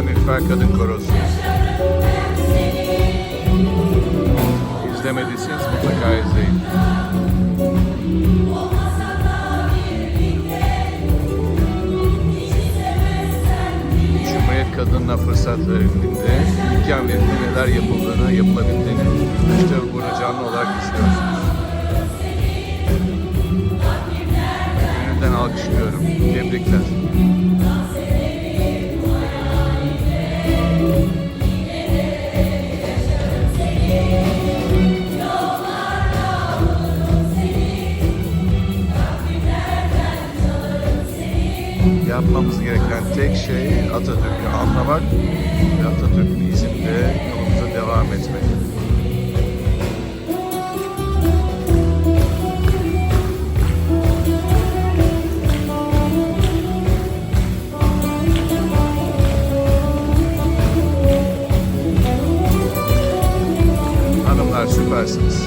Nilüfer Kadın Korosu. İzlemediyseniz mutlaka izleyin. Cumhuriyet kadınla fırsat verildiğinde, imkan verildiğinde neler yapıldığını, yapılabildiğini işte burada canlı olarak izliyorsunuz. Gönülden alkışlıyorum. Tebrikler. Yapmamız gereken tek şey Atatürk'ü anlamak ve Atatürk'ün izinde yolumuza devam etmek. Hanımlar süpersiniz.